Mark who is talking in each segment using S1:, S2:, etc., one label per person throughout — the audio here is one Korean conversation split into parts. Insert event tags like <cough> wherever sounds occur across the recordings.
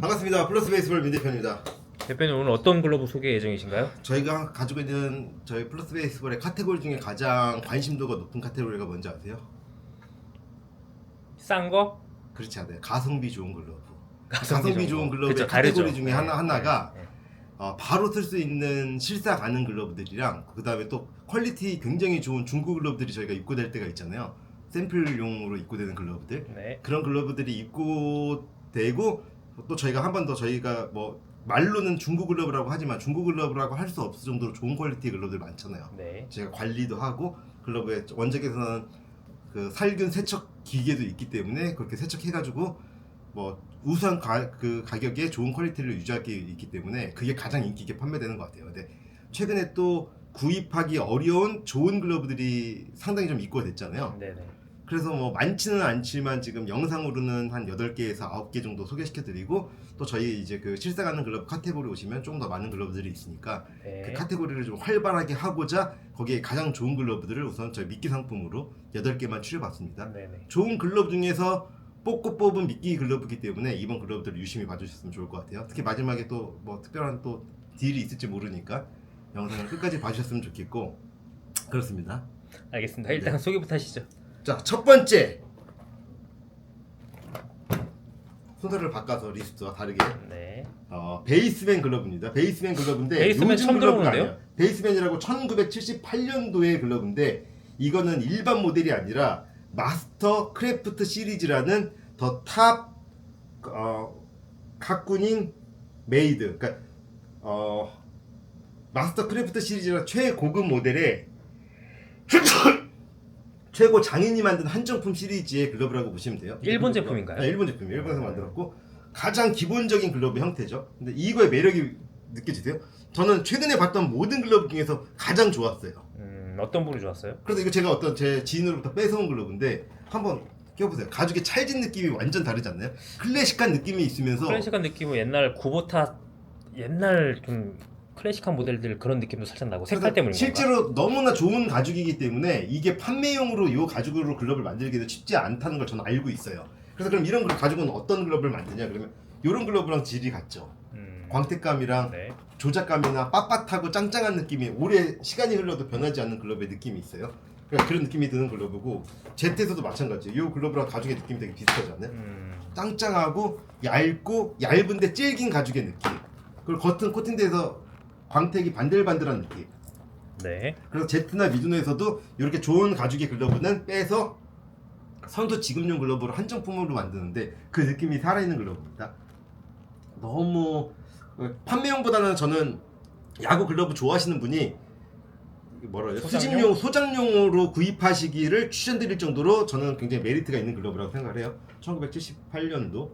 S1: 반갑습니다. 플러스 베이스볼 민 대표입니다.
S2: 대표님 오늘 어떤 글러브 소개 예정이신가요?
S1: 저희가 가지고 있는 저희 플러스 베이스볼의 카테고리 중에 가장 관심도가 높은 카테고리가 뭔지 아세요?
S2: 싼 거?
S1: 그렇지 않아요. 가성비 좋은 글러브.
S2: 가성비 좋은.
S1: 글러브의
S2: 그쵸,
S1: 카테고리. 중에 하나 하나가
S2: 네, 네.
S1: 어, 바로 쓸 수 있는 실사 가는 글러브들이랑 그 다음에 또 퀄리티 굉장히 좋은 중고 글러브들이 저희가 입고될 때가 있잖아요. 샘플용으로 입고되는 글러브들.
S2: 네.
S1: 그런 글러브들이 입고되고 또 저희가 한 번 더 저희가 뭐 말로는 중고 글러브라고 하지만 중고 글러브라고 할 수 없을 정도로 좋은 퀄리티 글러브들 많잖아요.
S2: 네.
S1: 제가 관리도 하고 글러브에 원작에서는 그 살균 세척 기계도 있기 때문에 그렇게 세척해가지고 뭐 우수한 가, 그 가격에 좋은 퀄리티를 유지할 게 있기 때문에 그게 가장 인기 있게 판매되는 것 같아요. 근데 최근에 또 구입하기 어려운 좋은 글러브들이 상당히 좀 입고됐잖아요.
S2: 네, 네.
S1: 그래서 뭐 많지는 않지만 지금 영상으로는 한 8개에서 9개 정도 소개시켜 드리고 또 저희 이제 그 실사가는 글러브 카테고리 오시면 조금 더 많은 글러브들이 있으니까
S2: 네.
S1: 그 카테고리를 좀 활발하게 하고자 거기에 가장 좋은 글러브들을 우선 저희 미끼 상품으로 8개만 추려봤습니다.
S2: 네, 네.
S1: 좋은 글러브 중에서 뽑고 뽑은 미끼 글러브이기 때문에 이번 글러브들을 유심히 봐주셨으면 좋을 것 같아요. 특히 마지막에 또 뭐 특별한 또 딜이 있을지 모르니까 영상을 끝까지 봐주셨으면 좋겠고 그렇습니다.
S2: 알겠습니다. 일단
S1: 네.
S2: 소개부터 하시죠.
S1: 자, 첫 번째. 순서를 바꿔서 리스트와 다르게
S2: 네.
S1: 어, 베이스맨 글러브입니다. 베이스맨 글러브인데
S2: 베이스맨
S1: 요즘
S2: 처음
S1: 글러브가
S2: 들어보는데요?
S1: 아니에요. 베이스맨이라고 1978년도의 글러브인데 이거는 일반 모델이 아니라 마스터 크래프트 시리즈라는 더탑 어, 각군인 메이드 그러니까 어, 마스터 크래프트 시리즈라 최고급 모델의 최고 장인이 만든 한정품 시리즈의 글러브라고 보시면 돼요.
S2: 일본 제품인가요?
S1: 네, 일본 제품이에요. 일본에서 만들었고 가장 기본적인 글러브 형태죠. 근데 이거의 매력이 느껴지세요? 저는 최근에 봤던 모든 글러브 중에서 가장 좋았어요.
S2: 음, 어떤 분이 좋았어요?
S1: 그래서 이거 제가 어떤 제 지인으로부터 뺏어온 글러브인데 한번 껴보세요. 가죽의 찰진 느낌이 완전 다르지 않나요? 클래식한 느낌이 있으면서
S2: 클래식한 느낌은 옛날 구보타 옛날 좀 클래식한 모델들 그런 느낌도 살짝 나고 색깔
S1: 그래서
S2: 때문인 건가?
S1: 실제로 너무나 좋은 가죽이기 때문에 이게 판매용으로 이 가죽으로 글러브를 만들기도 쉽지 않다는 걸 저는 알고 있어요. 그래서 그럼 이런 글- 가죽은 어떤 글러브를 만드냐 그러면 이런 글러브랑 질이 같죠.
S2: 음,
S1: 광택감이랑
S2: 네.
S1: 조작감이나 빳빳하고 짱짱한 느낌이 오래 시간이 흘러도 변하지 않는 글러브의 느낌이 있어요. 그러니까 그런 느낌이 드는 글러브고 제트에서도 마찬가지예요. 이 글러브랑 가죽의 느낌이 되게 비슷하지 않나요?
S2: 음,
S1: 짱짱하고 얇고 얇은데 질긴 가죽의 느낌. 그리고 겉은 코팅돼서 광택이 반들반들한 느낌.
S2: 네.
S1: 그래서 제트나 미즈노에서도 이렇게 좋은 가죽의 글러브는 빼서 선수 지급용 글러브로 한정품으로 만드는데 그 느낌이 살아있는 글러브입니다. 너무 어, 판매용보다는 저는 야구 글러브 좋아하시는 분이 뭐라 해요?
S2: 소장용?
S1: 수집용 소장용으로 구입하시기를 추천드릴 정도로 저는 굉장히 메리트가 있는 글러브라고 생각을 해요. 1978년도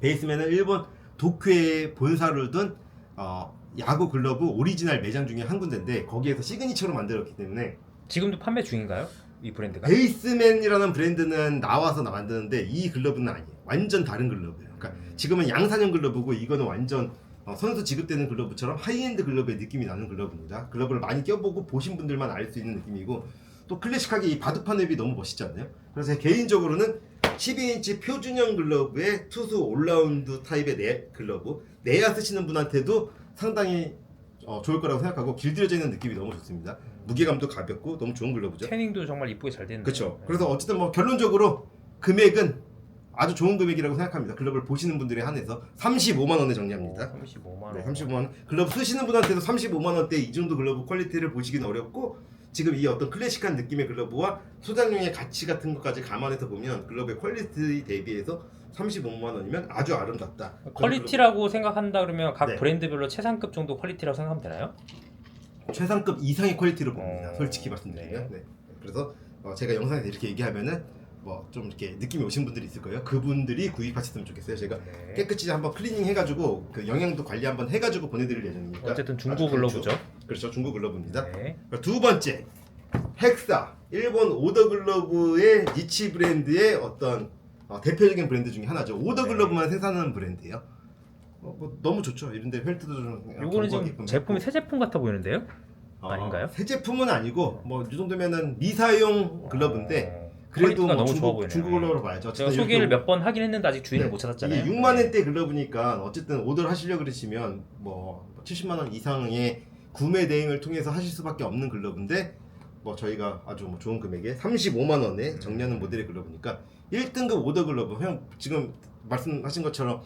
S1: 베이스맨은 일본 도쿄에 본사를 둔 어, 야구 글러브 오리지널 매장 중에 한 군데인데 거기에서 시그니처로 만들었기 때문에
S2: 지금도 판매 중인가요? 이 브랜드가?
S1: 베이스맨이라는 브랜드는 나와서 나 만드는데 이 글러브는 아니에요. 완전 다른 글러브예요. 그러니까 지금은 양산형 글러브고 이거는 완전 어, 선수 지급되는 글러브처럼 하이엔드 글러브의 느낌이 나는 글러브입니다. 글러브를 많이 껴보고 보신 분들만 알 수 있는 느낌이고 또 클래식하게 이 바둑판 웹이 너무 멋있지 않나요? 그래서 개인적으로는 12인치 표준형 글러브의 투수 올라운드 타입의 내 글러브 내야 쓰시는 분한테도 상당히 어, 좋을 거라고 생각하고 길들여져 있는 느낌이 너무 좋습니다. 무게감도 가볍고 너무 좋은 글러브죠.
S2: 태닝도 정말 이쁘게 잘 됐네요.
S1: 그렇죠. 그래서 어쨌든 뭐 결론적으로 금액은 아주 좋은 금액이라고 생각합니다. 글러브를 보시는 분들에 한해서 35만 원에 정리합니다.
S2: 35만 원.
S1: 네, 35만 원. 글러브 쓰시는 분한테도 35만 원대 이 정도 글러브 퀄리티를 보시기는 어렵고 지금 이 어떤 클래식한 느낌의 글러브와 소장용의 가치 같은 것까지 감안해서 보면 글러브의 퀄리티 대비해서 35만 원이면 아주 아름답다.
S2: 퀄리티라고 생각한다 그러면 각
S1: 네.
S2: 브랜드별로 최상급 정도 퀄리티라고 생각하면 되나요?
S1: 최상급 이상의 퀄리티로 봅니다.
S2: 어,
S1: 솔직히 말씀드리면.
S2: 네.
S1: 네. 그래서 어, 제가 영상에서 이렇게 얘기하면은 뭐 좀 이렇게 느낌이 오신 분들이 있을 거예요. 그분들이 구입하셨으면 좋겠어요. 제가
S2: 네.
S1: 깨끗이 한번 클리닝 해가지고 그 영양도 관리 한번 해가지고 보내드릴 예정이니까.
S2: 어쨌든
S1: 아주
S2: 중고 글러브죠.
S1: 좋죠. 그렇죠, 중고 글러브입니다.
S2: 네.
S1: 두 번째 헥사 일본 오더 글러브의 니치 브랜드의 어떤 어, 대표적인 브랜드 중에 하나죠. 오더
S2: 네.
S1: 글러브만 생산하는 브랜드예요. 어, 뭐 너무 좋죠. 이런데 펠트도 좀
S2: 요거는 지금
S1: 견고하게끔
S2: 제품이
S1: 했고.
S2: 새 제품 같아 보이는데요?
S1: 어,
S2: 아닌가요?
S1: 새 제품은 아니고 뭐 이 정도면은 미사용 글러브인데 그래도
S2: 퀄리티가
S1: 뭐
S2: 너무 좋아
S1: 중국
S2: 보이네요.
S1: 중국 글러브로 봐야죠.
S2: 제가
S1: 어쨌든
S2: 소개를
S1: 이렇게
S2: 몇 번 하긴 했는데 아직 주인을
S1: 네.
S2: 못 찾았잖아요.
S1: 이게 6만 원대 글러브니까 어쨌든 오더를 하시려 그러시면 뭐 70만 원 이상의 구매 대행을 통해서 하실 수밖에 없는 글러브인데 뭐 저희가 아주 뭐 좋은 금액에 35만 원에 정리하는 모델의 글러브니까 1등급 오더 글러브 형 지금 말씀하신 것처럼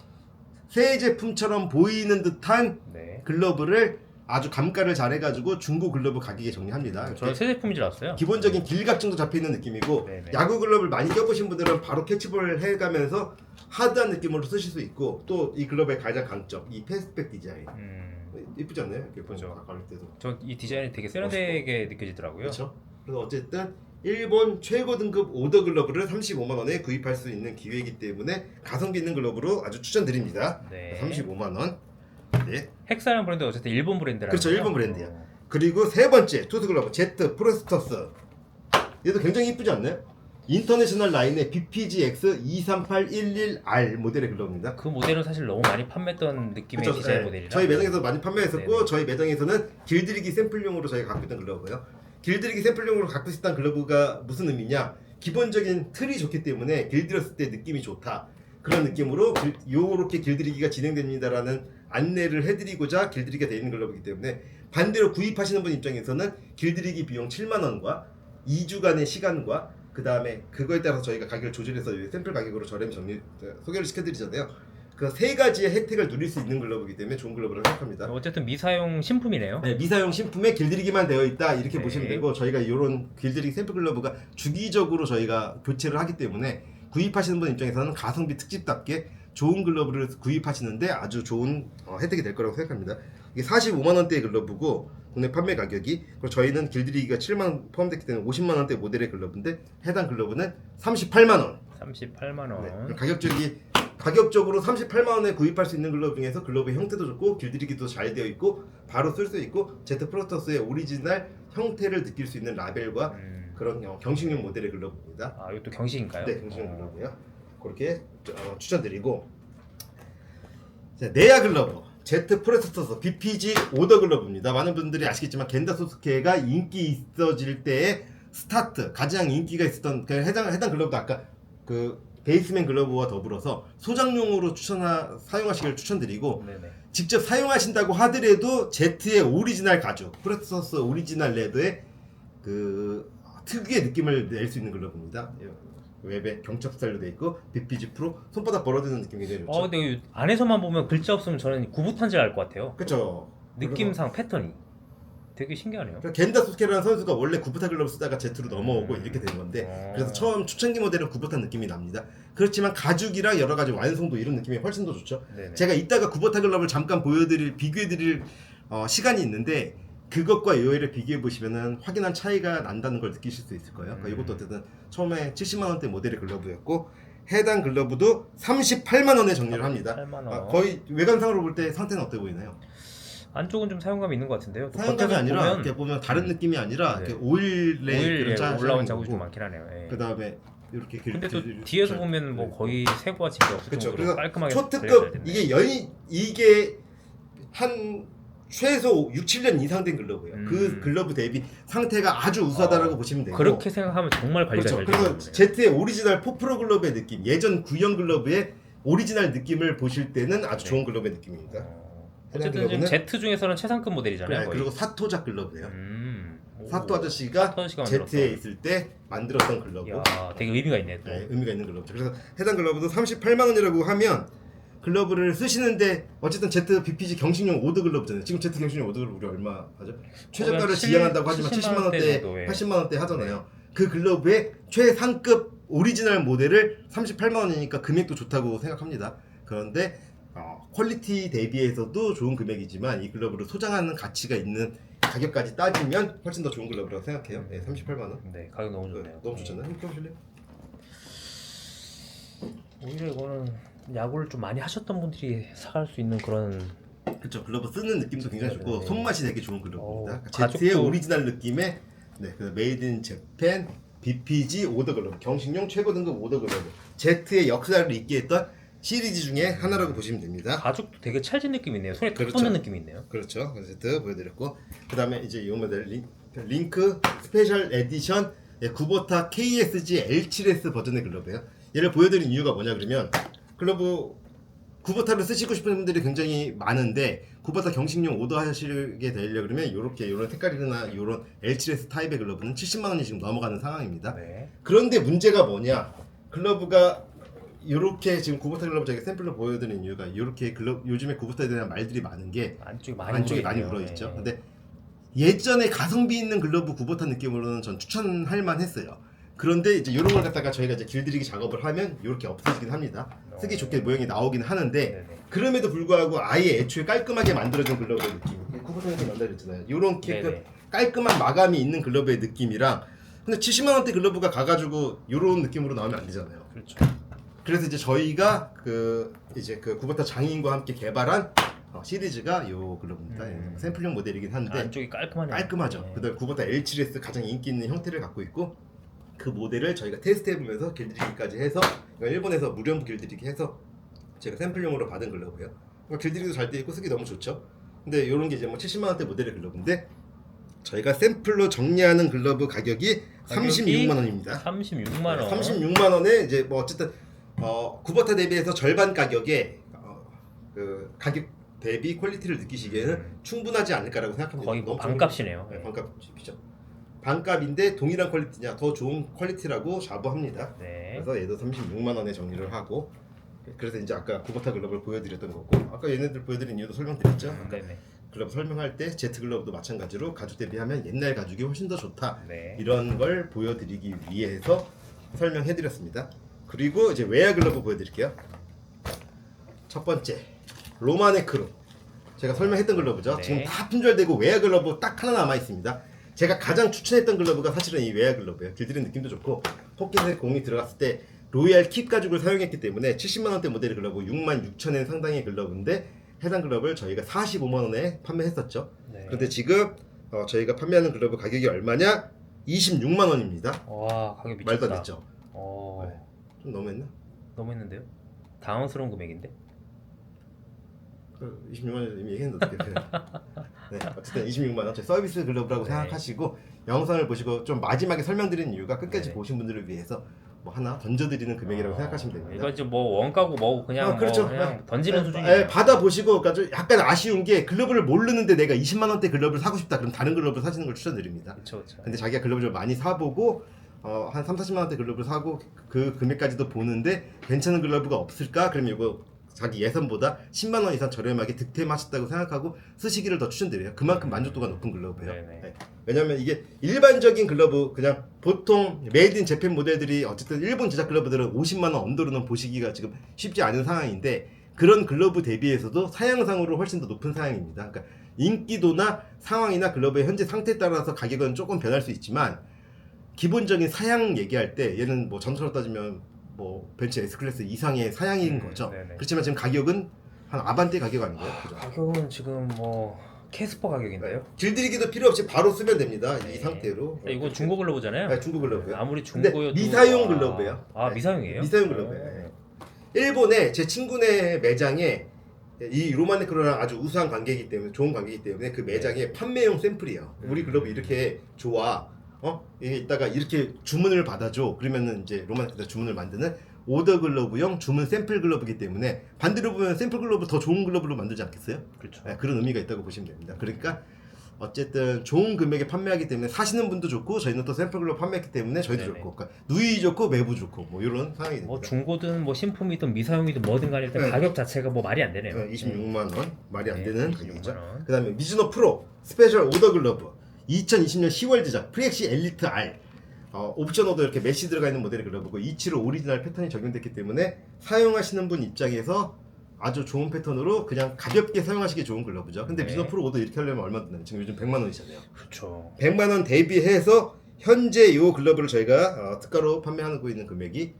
S1: 새 제품처럼 보이는 듯한
S2: 네.
S1: 글러브를 아주 감가를 잘 해가지고 중고 글러브 가격에 정리합니다.
S2: 저는 새 제품인 줄 알았어요.
S1: 기본적인 길각정도 잡혀 있는 느낌이고
S2: 네네.
S1: 야구 글러브를 많이 껴보신 분들은 바로 캐치볼 해가면서 하드한 느낌으로 쓰실 수 있고 또 이 글러브의 가장 강점 이 패스백 디자인
S2: 음,
S1: 이쁘지 않나요? 이렇게
S2: 그죠.
S1: 가을 때도
S2: 저 이 디자인이 되게 세련되게 느껴지더라고요.
S1: 그렇죠. 그래서 어쨌든 일본 최고 등급 오더 글러브를 35만 원에 구입할 수 있는 기회이기 때문에 가성비 있는 글러브로 아주 추천드립니다.
S2: 네.
S1: 35만 원. 네.
S2: 헥사라는 브랜드 어쨌든 일본 브랜드라는
S1: 그렇죠? 일본 브랜드야.
S2: 어.
S1: 그리고 세 번째 투스 글러브 제트 프로스터스. 얘도 굉장히 이쁘지 않나요? 인터내셔널 라인의 BPGX 23811R 모델의 글러브입니다.
S2: 그 모델은 사실 너무 많이 판매했던 느낌의
S1: 그쵸,
S2: 디자인
S1: 네.
S2: 모델이라
S1: 저희 매장에서 많이 판매했었고
S2: 네네.
S1: 저희 매장에서는 길들이기 샘플용으로 저희가 갖고 있던 글러브예요. 길들이기 샘플용으로 갖고 있었던 글러브가 무슨 의미냐? 기본적인 틀이 좋기 때문에 길들였을 때 느낌이 좋다. 그런 느낌으로 길, 요렇게 길들이기가 진행됩니다라는 안내를 해드리고자 길들이기가 되어 있는 글러브이기 때문에 반대로 구입하시는 분 입장에서는 길들이기 비용 7만 원과 2주간의 시간과 그 다음에 그거에 따라서 저희가 가격을 조절해서 샘플 가격으로 저렴 정리 소개를 시켜드리잖아요. 그 세 가지의 혜택을 누릴 수 있는 글러브이기 때문에 좋은 글러브라고 생각합니다.
S2: 어쨌든 미사용 신품이네요.
S1: 네, 미사용 신품에 길들이기만 되어 있다 이렇게
S2: 네.
S1: 보시면 되고 저희가 이런 길들이기 샘플 글러브가 주기적으로 저희가 교체를 하기 때문에 구입하시는 분 입장에서는 가성비 특집답게 좋은 글러브를 구입하시는데 아주 좋은 어, 혜택이 될 거라고 생각합니다. 이게 45만 원대의 글러브고 국내 판매 가격이 그리고 저희는 길들이기가 7만 원 포함됐기 때문에 50만 원대 모델의 글러브인데 해당 글러브는 38만 원.
S2: 38만 원.
S1: 네, 가격적이 가격적으로 38만 원에 구입할 수 있는 글러브 중에서 글러브의 형태도 좋고 길들이기도 잘 되어 있고 바로 쓸 수 있고 제트 프로토스의 오리지널 형태를 느낄 수 있는 라벨과
S2: 음.
S1: 그런 어, 경식용 모델의 글러브입니다.
S2: 아, 이것도 경식인가요?
S1: 네, 경식용
S2: 어.
S1: 글러브요. 그렇게 어, 추천드리고 자, 네아 글러브 제트 프레스터스 BPG 오더 글러브입니다. 많은 분들이 아시겠지만 겐다 소스케가 인기 있어질 때의 스타트 가장 인기가 있었던 그 해당 해당 글러브도 아까 그 베이스맨 글러브와 더불어서 소장용으로 추천하 사용하시기를 추천드리고
S2: 네네.
S1: 직접 사용하신다고 하더라도 제트의 오리지널 가죽 프레스터스 오리지널 레더의 그 특유의 느낌을 낼 수 있는 글러브입니다. 예, 웹에 경첩 스타일로 돼 있고 BPG 프로 손바닥 벌어지는 느낌이 굉장히
S2: 어,
S1: 좋죠.
S2: 근데 이 안에서만 보면 글자 없으면 저는 구부탄지 알 것 같아요.
S1: 그렇죠.
S2: 느낌상 패턴이 되게 신기하네요.
S1: 그러니까 겐다 소스케라는 선수가 원래 구부타 글러브 쓰다가 제트로 넘어오고
S2: 음.
S1: 이렇게 된 건데
S2: 어.
S1: 그래서 처음 초창기 모델은 구부타 느낌이 납니다. 그렇지만 가죽이랑 여러 가지 완성도 이런 느낌이 훨씬 더 좋죠.
S2: 네네.
S1: 제가 이따가 구버타 글러브를 잠깐 보여드릴 비교해드릴 어, 시간이 있는데 그것과 요회를 비교해 보시면은 확연한 차이가 난다는 걸 느끼실 수 있을 거예요. 그러니까
S2: 음.
S1: 이것도 어쨌든 처음에 70만 원대 모델의 글러브였고 해당 글러브도 38만 원에 정리를 합니다.
S2: 8만 원.
S1: 아, 거의 외관상으로 볼 때 상태는 어때 보이나요?
S2: 안쪽은 좀 사용감 이 있는 것 같은데요. 또
S1: 사용감이
S2: 겉에서
S1: 아니라
S2: 보면
S1: 이렇게 보면 다른 느낌이 아니라
S2: 네.
S1: 이렇게 오일의
S2: 오일 예,
S1: 짜-
S2: 올라온 자국이 좀 많긴 하네요. 예.
S1: 그 다음에 이렇게 길-
S2: 근데 또
S1: 길-
S2: 뒤에서
S1: 길-
S2: 보면 뭐
S1: 네.
S2: 거의 세부와 집이 없을
S1: 그렇죠.
S2: 정도로
S1: 그래서
S2: 깔끔하게
S1: 초특급
S2: 됐네.
S1: 이게 연 이게 한 최소 6, 7년 이상 된 글러브예요.
S2: 음.
S1: 그 글러브 대비 상태가 아주 우수하다라고
S2: 어,
S1: 보시면 되고
S2: 그렇게 생각하면 정말 관리가
S1: 그렇죠.
S2: 잘
S1: 그래서
S2: 거네요.
S1: 제트의 오리지널 포프로 글러브의 느낌, 예전 구형 글러브의 오리지널 느낌을 보실 때는 아주
S2: 네.
S1: 좋은 글러브의 느낌입니다.
S2: 어,
S1: 해당
S2: 어쨌든 지금
S1: 글러브는-
S2: Z 중에서는 최상급 모델이잖아요.
S1: 네,
S2: 거의.
S1: 그리고 사토작 글러브예요.
S2: 음. 오.
S1: 사토 아저씨가
S2: 사토 아저씨가
S1: 제트에. 있을 때 만들었던 글러브.
S2: 야, 되게 의미가 있네 또.
S1: 네, 의미가 있는 글러브죠. 그래서 해당 글러브도 38만 원이라고 하면 글러브를 쓰시는데 어쨌든 Z BPG 경식용 오드 글러브잖아요. 지금 Z 경식용 오드 글러브 우리 얼마 하죠? 최저가를
S2: 칠-
S1: 지향한다고 하지만
S2: 70만
S1: 70만 원대,
S2: 정도에.
S1: 80만 원대 하잖아요. 그 글러브의 최상급 오리지널 모델을 38만 원이니까 금액도 좋다고 생각합니다. 그런데 어, 퀄리티 대비해서도 좋은 금액이지만 이 글러브를 소장하는 가치가 있는 가격까지 따지면 훨씬 더 좋은 글러브라고 생각해요. 네, 38만 원.
S2: 네, 가격 너무 좋네요.
S1: 네, 너무 좋잖아요. 한번 껴보실래요?
S2: 오히려 이거는 야구를 좀 많이 하셨던 분들이 사갈 수 있는 그런
S1: 그렇죠. 글러브 쓰는 느낌도 굉장히 좋고
S2: 네.
S1: 손맛이 되게 좋은 글러브입니다.
S2: 어,
S1: 제트의
S2: 가죽도-
S1: 오리지널 느낌의 네, 그 메이드 인 재팬 BPG 오더 글러브 경식용 최고 등급 오더 글러브 제트의 역사를 잇게 했던 시리즈 중에 하나라고 보시면 됩니다.
S2: 가죽도 되게 찰진 느낌이 있네요. 손에 탁
S1: 그렇죠.
S2: 붙는 느낌이 있네요.
S1: 그렇죠. 제트 보여드렸고 그 다음에 이제 이 모델 링, 링크 스페셜 에디션 예, 구보타 KSG L7S 버전의 글러브예요. 얘를 보여드린 이유가 뭐냐 그러면 글러브 구보타를 쓰시고 싶은 분들이 굉장히 많은데 구보타 경식용 오더 하시게 되려 그러면 이렇게 이런 색깔이나 이런 L7S 타입의 글러브는 70만 원이 지금 넘어가는 상황입니다.
S2: 네.
S1: 그런데 문제가 뭐냐? 글러브가 이렇게 지금 구보타 글러브 저희가 샘플로 보여드린 이유가 이렇게 글러브 요즘에 구보타에 대한 말들이 많은 게
S2: 안쪽이 많이
S1: 안쪽에 많이
S2: 물어있네요.
S1: 물어있죠.
S2: 네.
S1: 근데 예전에 가성비 있는 글러브 구보타 느낌으로는 전 추천할 만했어요. 그런데 이제 이런 걸 갖다가 저희가 이제 길들이기 작업을 하면 이렇게 없어지긴 합니다. 쓰기 좋게 모양이 나오긴 하는데
S2: 네네.
S1: 그럼에도 불구하고 아예 애초에 깔끔하게 만들어진 글러브의 느낌. 구보타에서 만들어졌잖아요.
S2: 네네.
S1: 깔끔한 마감이 있는 글러브의 느낌이랑 근데 70만 원대 글러브가 가가지고 이런 느낌으로 나오면 안 되잖아요.
S2: 그렇죠.
S1: 그래서 이제 저희가 그 이제 그 구보타 장인과 함께 개발한 어, 시리즈가 요 글러브입니다.
S2: 음.
S1: 샘플용 모델이긴 한데
S2: 안쪽이 깔끔하네요.
S1: 깔끔하죠.
S2: 네.
S1: 그다음 구보타 L7S 가장 인기 있는 형태를 갖고 있고 그 모델을 저희가 테스트해보면서 길들이기까지 해서 그러니까 일본에서 무료 길들이기 해서 제가 샘플용으로 받은 글러브예요. 그러니까 길들이도 잘 돼 있고 쓰기 너무 좋죠. 근데 이런 게 이제 뭐 70만 원대 모델의 글러브인데 저희가 샘플로 정리하는 글러브 가격이
S2: 가격이
S1: 36만 원입니다.
S2: 36만 원.
S1: 36만 원에 이제 뭐 어쨌든 어, 구버타 대비해서 절반 가격에 어, 그 가격 대비 퀄리티를 느끼시기에는
S2: 음.
S1: 충분하지 않을까라고 생각합니다.
S2: 거의 뭐 반값이네요.
S1: 네, 반값이죠. 반값인데 동일한 퀄리티냐 더 좋은 퀄리티라고 자부합니다.
S2: 네.
S1: 그래서 얘도 36만 원에 정리를 하고 그래서 이제 아까 구버타 글러브를 보여드렸던 거고 아까 얘네들 보여드린 이유도 설명드렸죠.
S2: 음, 네네.
S1: 글러브 설명할 때 제트 글러브도 마찬가지로 가죽 대비하면 옛날 가죽이 훨씬 더 좋다.
S2: 네.
S1: 이런 걸 보여드리기 위해서 설명해드렸습니다. 그리고 이제 웨어 글러브 보여드릴게요. 첫 번째 로마네크로 제가 설명했던 글러브죠.
S2: 네.
S1: 지금 다 품절되고 웨어 글러브 딱 하나 남아 있습니다. 제가 가장 추천했던 글러브가 사실은 이 웨어 글러브예요. 길들이는 느낌도 좋고 포켓에 공이 들어갔을 때 로얄 킵 가죽을 사용했기 때문에 70만 원대 모델의 글러브 6만 6천 엔 상당의 글러브인데 해당 글러브를 저희가 45만 원에 판매했었죠.
S2: 네.
S1: 근데 지금 어, 저희가 판매하는 글러브 가격이 얼마냐? 26만 원입니다.
S2: 와 가격 미쳤다.
S1: 말도 안 됐죠.
S2: 어,
S1: 네. 좀 너무했나?
S2: 너무 했는데요. 당황스러운 금액인데.
S1: 그 26만 원 이미 얘기했는데 어떻게 해요? 네, 어쨌든 26만 원, 제 서비스 글러브라고
S2: 네.
S1: 생각하시고 영상을 보시고 좀 마지막에 설명드린 이유가 끝까지
S2: 네.
S1: 보신 분들을 위해서 뭐 하나 던져드리는 금액이라고
S2: 어,
S1: 생각하시면 됩니다.
S2: 이거 지금 뭐 원가고 뭐고 그냥
S1: 아, 그렇죠.
S2: 뭐 그냥
S1: 네.
S2: 던지는
S1: 예,
S2: 수준이에요.
S1: 예, 받아 보시고 그러니까 좀 약간 아쉬운 게 글러브를 모르는데 내가 20만 원대 글러브를 사고 싶다 그럼 다른 글러브를 사시는 걸 추천드립니다.
S2: 그렇죠.
S1: 근데 자기가 글러브를 많이 사보고 어, 한 3, 40만 원대 글러브를 사고 그 금액까지도 보는데 괜찮은 글러브가 없을까? 그러면 이거 자기 예산보다 10만 원 이상 저렴하게 득템하셨다고 생각하고 쓰시기를 더 추천드려요. 그만큼 만족도가 높은 글러브예요.
S2: 네네.
S1: 네. 왜냐면 이게 일반적인 글러브 그냥 보통 메이드 인 재팬 모델들이 어쨌든 일본 제작 글러브들은 50만 원 언더로는 보시기가 지금 쉽지 않은 상황인데 그런 글러브 대비해서도 사양상으로 훨씬 더 높은 사양입니다. 그러니까 인기도나 상황이나 글러브의 현재 상태에 따라서 가격은 조금 변할 수 있지만 기본적인 사양 얘기할 때 얘는 뭐 점수로 따지면 뭐 벤츠 S 클래스 이상의 사양인
S2: 음,
S1: 거죠.
S2: 네네.
S1: 그렇지만 지금 가격은 한 아반떼 가격 아닌가요? 그죠?
S2: 가격은 지금 뭐 캐스퍼 가격인데요.
S1: 길들이기도 필요 없이 바로 쓰면 됩니다.
S2: 네.
S1: 이 상태로.
S2: 이거 중고 글러브잖아요.
S1: 네, 중고 글러브요.
S2: 아무리
S1: 근데
S2: 중고여도
S1: 미사용
S2: 아,
S1: 글러브예요.
S2: 아
S1: 네.
S2: 미사용이에요?
S1: 미사용 글러브예요. 일본에 제 친구네 매장에 이 로마네크로랑 아주 우수한 관계이기 때문에 좋은 관계이기 때문에 그 매장에 판매용 샘플이에요.
S2: 음.
S1: 우리 글러브 이렇게 좋아. 어? 이게 이따가 이렇게 주문을 받아줘. 그러면은 이제 로마네크로 주문을 만드는 오더 글러브용 주문 샘플 글러브이기 때문에 반대로 보면 샘플 글러브 더 좋은 글러브로 만들지 않겠어요?
S2: 그렇죠.
S1: 네, 그런 의미가 있다고 보시면 됩니다. 그러니까 어쨌든 좋은 금액에 판매하기 때문에 사시는 분도 좋고 저희는 또 샘플 글러브 판매했기 때문에 저희도
S2: 네네.
S1: 좋고 그러니까 누이 좋고 매부 좋고 뭐 이런 상황이 됩니다.
S2: 뭐 중고든 뭐 신품이든 미사용이든 뭐든 간에 일단
S1: 네.
S2: 가격 자체가 뭐 말이 안 되네요.
S1: 어, 26만 원 말이 안
S2: 네,
S1: 되는
S2: 26만
S1: 가격이죠.
S2: 원.
S1: 그다음에 미즈노 프로 스페셜 오더 글러브 2020년 10월 제작 프리엑시 엘리트 R 어, 옵션으로도 이렇게 메시 들어가 있는 모델의 글러브고 275 오리지널 패턴이 적용됐기 때문에 사용하시는 분 입장에서 아주 좋은 패턴으로 그냥 가볍게 사용하시기 좋은 글러브죠. 근데
S2: 네.
S1: 미즈노 프로 오더 이렇게 하려면 얼마 드나요? 지금 요즘 100만 원이잖아요.
S2: 그렇죠.
S1: 100만 원 대비해서 현재 이 글러브를 저희가 어, 특가로 판매하고 있는 금액이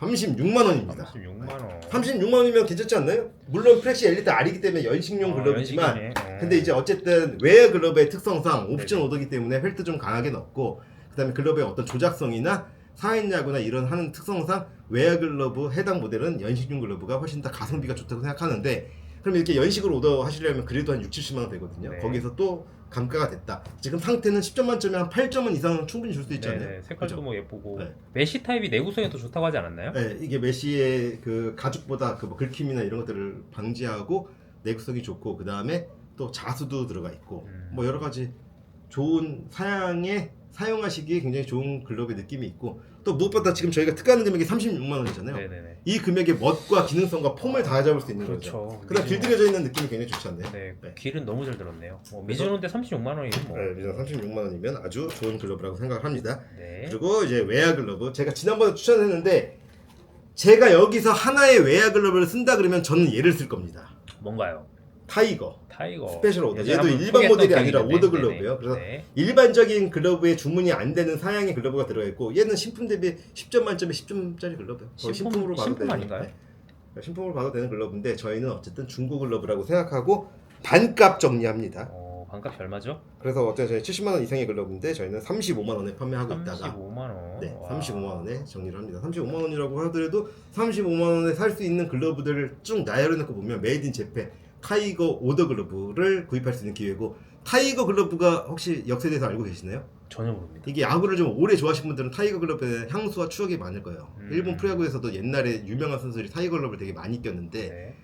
S1: 36만 원입니다.
S2: 36만 원.
S1: 36만 원이면 괜찮지 않나요? 물론 프렉시 엘리트 R이기 때문에 연식용
S2: 어,
S1: 글러브지만
S2: 연식이네. 어.
S1: 근데 이제 어쨌든 웨어 글러브의 특성상 옵션
S2: 네네.
S1: 오더기 때문에 펠트 좀 강하게 넣고 그다음에 글러브의 어떤 조작성이나 사인 야구나 이런 하는 특성상 웨어 글러브 해당 모델은 연식용 글러브가 훨씬 더 가성비가 좋다고 생각하는데 그럼 이렇게 연식으로 오더 하시려면 그래도 한 6, 70만 원 되거든요.
S2: 네.
S1: 거기서 또 감가가 됐다. 지금 상태는 10점 만점에 한 8점은 이상은 충분히 줄 수 있지 않나요?
S2: 네네, 색깔도
S1: 그죠?
S2: 뭐 예쁘고
S1: 네.
S2: 메시 타입이 내구성이 더 좋다고 하지 않았나요?
S1: 네, 이게 메시의 그 가죽보다 그뭐 긁힘이나 이런 것들을 방지하고 내구성이 좋고 그 다음에 또 자수도 들어가 있고
S2: 음.
S1: 뭐 여러 가지 좋은 사양에 사용하시기에 굉장히 좋은 글러브의 느낌이 있고 또 무엇보다 지금 저희가 특가하는 금액이 36만 원이잖아요.
S2: 네네네.
S1: 이 금액의 멋과 기능성과 폼을 다 잡을 수 있는 거죠.
S2: 그렇죠.
S1: 그다음
S2: 미즈노-
S1: 길들여져 있는 느낌이 굉장히 좋지 않나요?
S2: 네,
S1: 네.
S2: 길은 너무 잘 들었네요. 뭐 미즈노인데 36만 원이면 뭐.
S1: 네, 미전 36만 원이면 아주 좋은 글러브라고 생각합니다.
S2: 네.
S1: 그리고 이제 외야 글러브 제가 지난번에 추천했는데 제가 여기서 하나의 외야 글러브를 쓴다 그러면 저는 얘를 쓸 겁니다.
S2: 뭔가요?
S1: 타이거.
S2: 타이거.
S1: 스페셜 오더.
S2: 예전에
S1: 얘도
S2: 한번
S1: 일반
S2: 소개했던
S1: 모델이
S2: 기억이
S1: 아니라
S2: 있는데.
S1: 오더. 글러브예요. 그래서
S2: 네.
S1: 일반적인 글러브에 주문이 안 되는 사양의 글러브가 들어가 있고 얘는 신품 대비 10점 만점에 10점짜리 글러브예요. 거의
S2: 신품-
S1: 신품으로 봐도
S2: 신품
S1: 되는
S2: 아닌가요?
S1: 네. 신품으로 봐도 되는 글러브인데 저희는 어쨌든 중고 글러브라고 생각하고 반값 정리합니다.
S2: 어, 반값이 얼마죠?
S1: 그래서 어쨌든 저희 70만 원 이상의 글러브인데 저희는 35만 원에 판매하고 있다가
S2: 35만 원.
S1: 네,
S2: 와.
S1: 35만 원에 정리를 합니다. 35만 원이라고 하더라도 35만 원에 살 수 있는 글러브들을 쭉 나열해 놓고 보면 메이드 인 재팬 타이거 오더 글러브를 구입할 수 있는 기회고 타이거 글러브가 혹시 역사에 대해서 알고 계시나요?
S2: 전혀 모릅니다.
S1: 이게 야구를 좀 오래 좋아하시는 분들은 타이거 글러브에 향수와 추억이 많을 거예요.
S2: 음.
S1: 일본 프로야구에서도 옛날에 유명한 선수들이 타이거 글러브를 되게 많이 꼈는데
S2: 네.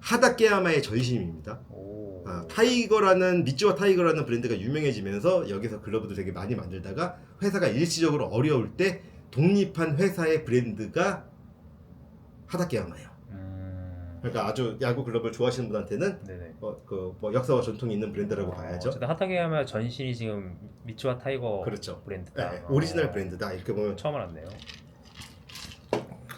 S1: 하다케야마의 전신입니다.
S2: 오.
S1: 아, 타이거라는 미츠와 타이거라는 브랜드가 유명해지면서 여기서 글러브도 되게 많이 만들다가 회사가 일시적으로 어려울 때 독립한 회사의 브랜드가 하다케야마예요.
S2: 음.
S1: 그러니까 아주 야구 글러브를 좋아하시는 분한테는
S2: 네네.
S1: 어, 그, 뭐 역사와 전통이 있는 브랜드라고
S2: 어,
S1: 봐야죠.
S2: 어쨌든 하타게야마 전신이 지금 미츠와 타이거
S1: 그렇죠.
S2: 브랜드다.
S1: 네, 오리지널
S2: 어,
S1: 브랜드다 이렇게 보면
S2: 처음 알았네요.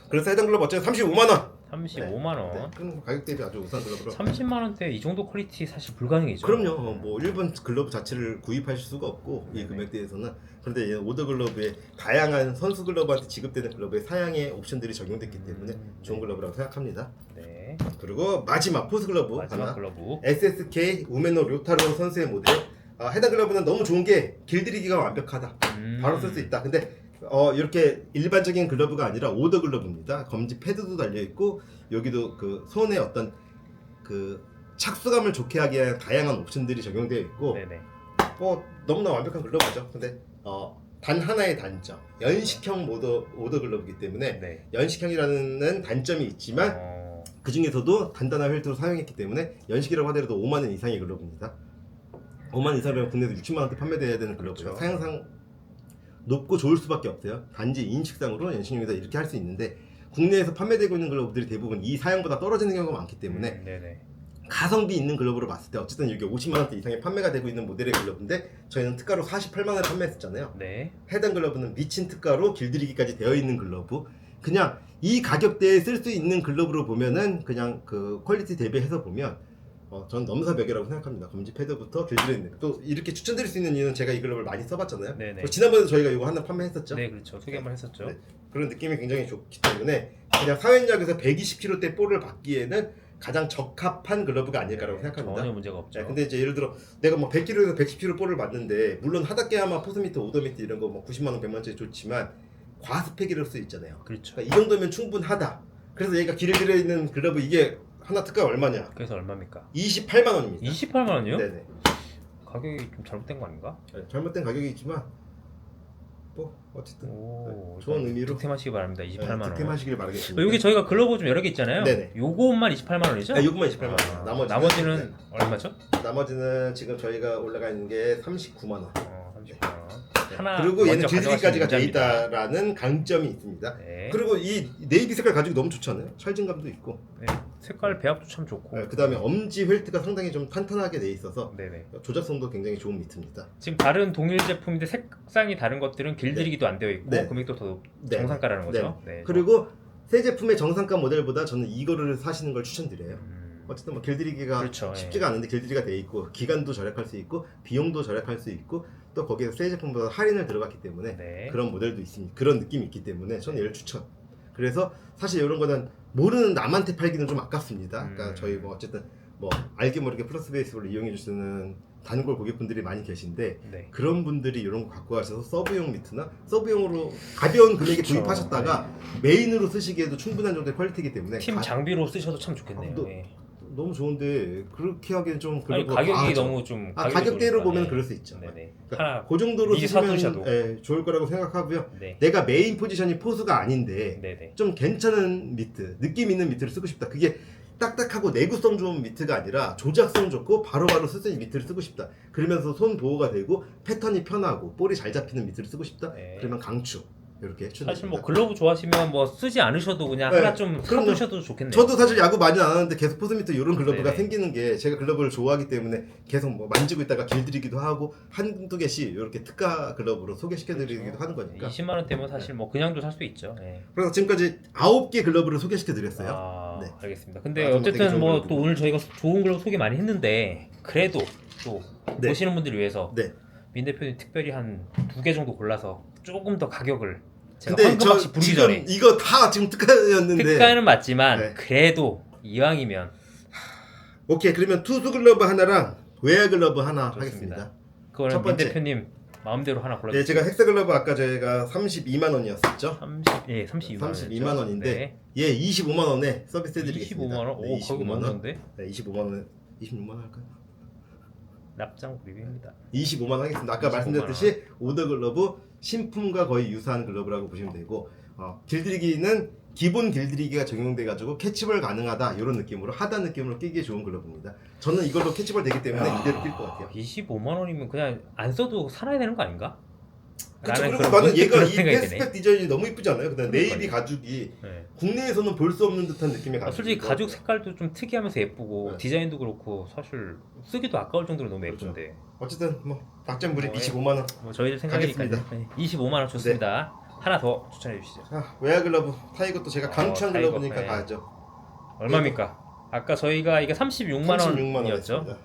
S1: 그래서 해당 글러브 어쨌든 35만 원.
S2: 35만 원.
S1: 네, 그럼 가격 대비 아주 우수한 글러브로.
S2: 30만 원대 이 정도 퀄리티 사실 불가능이죠.
S1: 그럼요. 어, 뭐 일본 글러브 자체를 구입하실 수가 없고 이
S2: 네네.
S1: 금액대에서는 그런데 얘는 오더 글러브에 다양한 선수 글러브한테 지급되는 글러브의 사양의 옵션들이 적용됐기 때문에
S2: 음,
S1: 좋은
S2: 네.
S1: 글러브라고 생각합니다.
S2: 네.
S1: 그리고 마지막 포스 글러브
S2: 마지막
S1: 하나
S2: 글러브.
S1: SSK 우메노 료타로 선수의 모델 아, 해당 글러브는 너무 좋은 게 길들이기가 완벽하다.
S2: 음.
S1: 바로 쓸 수 있다. 근데 어, 이렇게 일반적인 글러브가 아니라 오더 글러브입니다. 검지 패드도 달려 있고 여기도 그 손에 어떤 그 착수감을 좋게 하기 위한 다양한 옵션들이 적용되어 있고
S2: 네네.
S1: 뭐 너무나 완벽한 글러브죠. 근데 어, 단 하나의 단점 연식형 모더 오더 글러브이기 때문에
S2: 네.
S1: 연식형이라는 단점이 있지만
S2: 어,
S1: 그 중에서도 단단한 펠트로 사용했기 때문에 연식이라고 하더라도 5만 원 이상의 글러브입니다. 5만 원 이상이면 국내에서 60만 원대 판매돼야 되는 글러브죠.
S2: 그렇죠.
S1: 사양상 높고 좋을 수밖에 없어요. 단지 인식상으로 연식용이다 이렇게 할 수 있는데 국내에서 판매되고 있는 글러브들이 대부분 이 사양보다 떨어지는 경우가 많기 때문에
S2: 음, 네네.
S1: 가성비 있는 글러브로 봤을 때 어쨌든 이게 50만 원대 이상의 판매가 되고 있는 모델의 글러브인데 저희는 특가로 48만 원에 판매했었잖아요.
S2: 네.
S1: 해당 글러브는 미친 특가로 길들이기까지 되어 있는 글러브. 그냥 이 가격대에 쓸 수 있는 글러브로 보면은 그냥 그 퀄리티 대비해서 보면 어, 전 넘사벽이라고 생각합니다. 검지 패드부터 길들이는 또 이렇게 추천드릴 수 있는 이유는 제가 이 글러브를 많이 써봤잖아요.
S2: 네네.
S1: 지난번에 저희가 이거 하나 판매했었죠.
S2: 네, 그렇죠. 소개 한번 했었죠.
S1: 네. 그런 느낌이 굉장히 좋기 때문에 그냥 사회인역에서 120kg대 볼을 받기에는 가장 적합한 글러브가 아닐까라고 생각합니다.
S2: 전혀 문제가 없죠.
S1: 네, 근데 이제 예를 들어 내가 뭐 100kg에서 110kg 볼을 맞는데 물론 하다케야마 포스미트 오더미트 이런 거 뭐 90만 원 100만 원짜리 좋지만 과스펙이랄 수 있잖아요.
S2: 그렇죠.
S1: 그러니까 이 정도면 충분하다. 그래서 얘가 길에 들어 있는 글러브 이게 하나 특가 얼마냐?
S2: 그래서 얼마입니까?
S1: 28만 원입니다.
S2: 28만 원이요?
S1: 네네.
S2: 가격이 좀 잘못된 거 아닌가?
S1: 네, 잘못된 가격이 있지만 뭐 어쨌든
S2: 오,
S1: 네, 좋은 의미로
S2: 득템하시기 바랍니다. 28만 원.
S1: 득템하시길 바라겠습니다.
S2: 여기 저희가 글러브 좀 여러 개 있잖아요.
S1: 네네.
S2: 요것만 28만 원이죠?
S1: 아, 요것만 28만 원.
S2: 아,
S1: 나머지는-
S2: 나머지는 얼마죠?
S1: 나머지는 지금 저희가 올라가 있는 게 39만 원.
S2: 어, 30만 원. 하나
S1: 그리고 얘는 길들이기까지가 돼 있다라는 강점이 있습니다.
S2: 네.
S1: 그리고 이 네이비 색깔 가죽이 너무 좋지 않아요? 찰진감도 있고
S2: 네. 색깔 배합도 참 좋고.
S1: 그 다음에 엄지 펠트가 상당히 좀 탄탄하게 돼 있어서
S2: 네네.
S1: 조작성도 굉장히 좋은 미트입니다.
S2: 지금 다른 동일 제품인데 색상이 다른 것들은 길들이기도 안 되어 있고
S1: 네.
S2: 금액도 더 높-
S1: 네.
S2: 정상가라는 거죠. 네.
S1: 그리고 새 제품의 정상가 모델보다 저는 이거를 사시는 걸 추천드려요.
S2: 음,
S1: 어쨌든 뭐 길들이기가
S2: 그렇죠.
S1: 쉽지가 않은데 길들이가 돼 있고 기간도 절약할 수 있고 비용도 절약할 수 있고 또 거기에서 새 제품보다 할인을 들어갔기 때문에
S2: 네.
S1: 그런 모델도 있습니다. 그런 느낌이 있기 때문에 저는 얘를 추천. 그래서 사실 이런 거는 모르는 남한테 팔기는 좀 아깝습니다. 그러니까
S2: 음.
S1: 저희 뭐 어쨌든 뭐 알게 모르게 플러스 베이스를 이용해 주시는 단골 고객분들이 많이 계신데
S2: 네.
S1: 그런 분들이 이런 거 갖고 가셔서 서브용 미트나 서브용으로 가벼운 금액에
S2: 그렇죠.
S1: 구입하셨다가 메인으로 쓰시기에도 충분한 정도의 퀄리티이기 때문에
S2: 팀
S1: 가-
S2: 장비로 쓰셔도 참 좋겠네요.
S1: 아, 너-
S2: 네.
S1: 너무 좋은데 그렇게 하기엔 좀
S2: 아니
S1: 글러브가
S2: 가격이
S1: 과하죠.
S2: 너무 좀
S1: 아, 가격대로 보면
S2: 네.
S1: 그럴 수 있죠.
S2: 네네.
S1: 그러니까
S2: 하나
S1: 그 정도로
S2: 미리 사두셔도.
S1: 예, 좋을 거라고 생각하고요.
S2: 네.
S1: 내가 메인 포지션이 포수가 아닌데
S2: 네네.
S1: 좀 괜찮은 미트, 느낌 있는 미트를 쓰고 싶다. 그게 딱딱하고 내구성 좋은 미트가 아니라 조작성 좋고 바로바로 쓸 수 있는 미트를 쓰고 싶다. 그러면서 손 보호가 되고 패턴이 편하고 볼이 잘 잡히는 미트를 쓰고 싶다.
S2: 네.
S1: 그러면 강추 이렇게 추천드립니다.
S2: 사실 뭐 글러브 좋아하시면 뭐 쓰지 않으셔도 그냥
S1: 네,
S2: 하나 좀
S1: 그럼요.
S2: 사두셔도 좋겠네요.
S1: 저도 사실 야구 많이 안 하는데 계속 포스 미트 이런 글러브가
S2: 네네.
S1: 생기는 게 제가 글러브를 좋아하기 때문에 계속 뭐 만지고 있다가 길들이기도 하고 한두 개씩 이렇게 특가 글러브로 소개시켜드리기도 하는 거니까.
S2: 20만 원대면 사실 뭐 그냥도 살 수 있죠. 네.
S1: 그래서 지금까지 아홉 개 글러브를 소개시켜드렸어요.
S2: 아,
S1: 네.
S2: 알겠습니다. 근데
S1: 아, 되게
S2: 어쨌든
S1: 좋은
S2: 뭐
S1: 글러브.
S2: 또 오늘 저희가 좋은 글러브 소개 많이 했는데 그래도 또
S1: 네.
S2: 보시는 분들 위해서
S1: 네.
S2: 민 대표님 특별히 한 두 개 정도 골라서 조금 더 가격을 제가
S1: 근데 저
S2: 황금박씨 부르기
S1: 지금
S2: 전에
S1: 이거 다 지금 특가였는데
S2: 특가는 맞지만
S1: 네.
S2: 그래도 이왕이면
S1: 오케이 그러면 투수 글러브 하나랑 외야 글러브 하나
S2: 좋습니다.
S1: 하겠습니다. 첫
S2: 그거는 민
S1: 번째.
S2: 대표님 마음대로 하나
S1: 네,
S2: 골라주세요.
S1: 제가 헥사 글러브 아까 저희가 32만 원이었었죠.
S2: 30, 예, 32만 원.
S1: 32만 원인데 예, 25만 원에 서비스 해드리겠습니다.
S2: 25만 원? 오,
S1: 네,
S2: 거기
S1: 25만 원.
S2: 많은데?
S1: 네, 25만 원에 26만 원 할까요?
S2: 납장 구입입니다.
S1: 25만 원 하겠습니다. 아까
S2: 25만
S1: 말씀드렸듯이 오더 글러브 신품과 거의 유사한 글러브라고 보시면 되고 어, 길들이기는 기본 길들이기가 적용돼 가지고 캐치볼 가능하다 이런 느낌으로 하단 느낌으로 끼기 좋은 글러브입니다. 저는 이걸로 캐치볼 되기 때문에 이대로 낄 것 같아요.
S2: 25만 원이면 그냥 안 써도 살아야 되는 거 아닌가?
S1: 그쵸, 그리고
S2: 그런
S1: 나는 얘가 <laughs> 이 패스백. 디자인이 너무 이쁘지 않아요? 그다음 네이비. 가죽이
S2: 네.
S1: 국내에서는 볼 수 없는 듯한 느낌의
S2: 아,
S1: 가죽.
S2: 솔직히 가죽 색깔도 좀 특이하면서 예쁘고
S1: 네.
S2: 디자인도 그렇고 사실 쓰기도 아까울 정도로 너무
S1: 그렇죠.
S2: 예쁜데
S1: 어쨌든 뭐
S2: 뭐, 예.
S1: 25만 원.
S2: 뭐 저희들. 네, 25만 원 좋습니다. 하나 더 추천해 주시죠.
S1: 자 외야 글러브 타이거도 제가
S2: 어,
S1: 강추한
S2: 타이거,
S1: 글러브니까
S2: 네.
S1: 가죠.
S2: 얼마입니까? 아까 저희가 이게 36만
S1: 36만
S2: 원이었죠.
S1: 원이었습니다.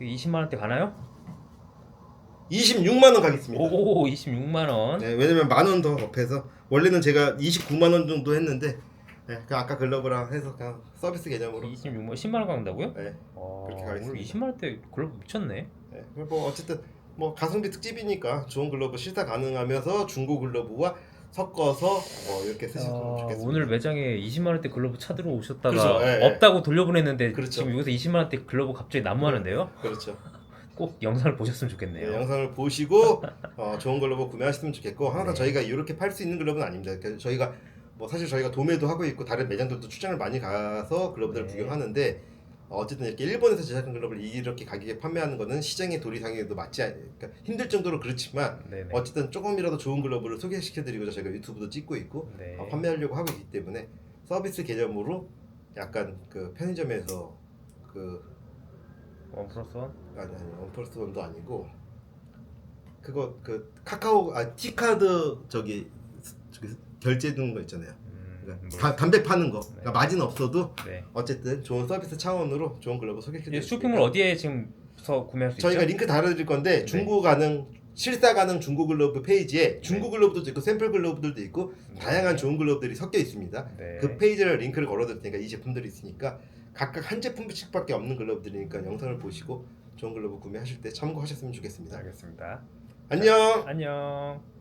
S2: 20만 원대 가나요?
S1: 26만 원 가겠습니다.
S2: 오, 26만 원.
S1: 네, 왜냐면 만 원 더 업해서 원래는 제가 29만 원 정도 했는데 네, 그 아까 글러브랑 해서 그냥 서비스 개념으로
S2: 26만 원, 10만 원 간다고요?
S1: 네,
S2: 어,
S1: 그렇게
S2: 오늘
S1: 가겠습니다.
S2: 20만 원대 글러브 미쳤네.
S1: 네. 뭐 어쨌든 뭐 가성비 특집이니까 좋은 글러브 실사 가능하면서 중고 글러브와 섞어서 어, 이렇게 쓰시면
S2: 아,
S1: 좋겠습니다.
S2: 오늘 매장에 20만 원대 글러브 찾으러 오셨다가
S1: 그렇죠, 예, 예.
S2: 없다고 돌려보냈는데
S1: 그렇죠.
S2: 지금 여기서 20만 원대 글러브 갑자기 난무하는데요?
S1: 그렇죠.
S2: 꼭 영상을 보셨으면
S1: 네,
S2: 좋겠네요.
S1: 영상을 보시고 어, 좋은 글러브 구매하시면 좋겠고 항상
S2: 네.
S1: 저희가 이렇게 팔 수 있는 글러브는 아닙니다. 그러니까 저희가 뭐 사실 저희가 도매도 하고 있고 다른 매장들도 출장을 많이 가서 글러브들을
S2: 네.
S1: 구경하는데 어, 어쨌든 이렇게 일본에서 제작한 글러브를 이렇게 가격에 판매하는 거는 시장의 도리상에도 맞지 않, 그러니까 힘들 정도로 그렇지만
S2: 네네.
S1: 어쨌든 조금이라도 좋은 글러브를 소개시켜드리고자 저희가 유튜브도 찍고 있고
S2: 네.
S1: 어, 판매하려고 하고 있기 때문에 서비스 개념으로 약간 그 편의점에서 그
S2: 원 플러스 원?
S1: 아니 아니 원플러스 원도 아니고 그거 그 카카오 아 티카드 저기 저기 결제 되는 거 있잖아요.
S2: 음,
S1: 그러니까
S2: 뭐,
S1: 다- 담배 파는 거.
S2: 네.
S1: 그러니까 마진 없어도
S2: 네.
S1: 어쨌든 좋은 서비스 차원으로 좋은
S2: 이제
S1: 소개해드릴게요.
S2: 쇼핑몰 어디에 지금서 구매할 수
S1: 저희가
S2: 있죠?
S1: 링크 달아드릴 건데
S2: 네.
S1: 중고 가능 실사 가능 중고 글러브 페이지에 중고 글러브도 있고 샘플 글러브들도 있고
S2: 네.
S1: 다양한 좋은 글러브들이 섞여 있습니다.
S2: 네.
S1: 그 페이지를 링크를 걸어드릴 테니까 이 제품들이 있으니까 각각 한 제품씩밖에 없는 글러브들이니까 영상을 보시고 좋은 글러브 구매하실 때 참고하셨으면 좋겠습니다.
S2: 알겠습니다.
S1: 안녕.
S2: 안녕.